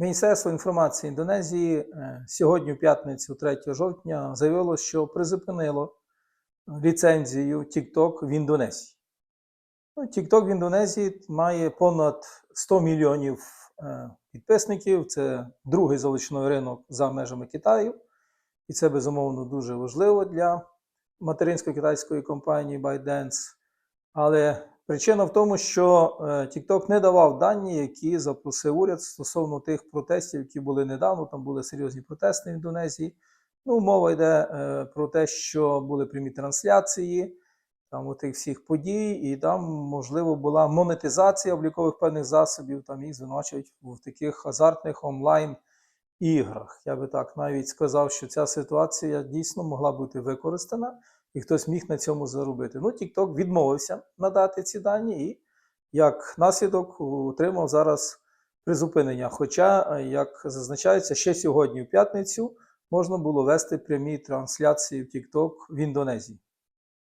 Міністерство інформації Індонезії е, сьогодні, в п'ятницю, 3 жовтня, заявило, що призупинило ліцензію TikTok в Індонезії. Ну, TikTok в Індонезії має понад 100 мільйонів е, підписників. Це другий залучний ринок за межами Китаю. І це безумовно дуже важливо для материнської китайської компанії ByteDance. Але причина в тому, що е, TikTok не давав дані, які запросив уряд стосовно тих протестів, які були недавно. Там були серйозні протести в Індонезії. Ну, мова йде е, про те, що були прямі трансляції там тих всіх подій, і там, можливо, була монетизація облікових певних засобів. Там їх звинувачують в таких азартних онлайн іграх. Я би так навіть сказав, що ця ситуація дійсно могла бути використана, і хтось міг на цьому заробити. Ну, TikTok відмовився надати ці дані, і як наслідок отримав зараз призупинення. Хоча, е, як зазначається, ще сьогодні, в п'ятницю, можна було вести прямі трансляції в TikTok в Індонезії.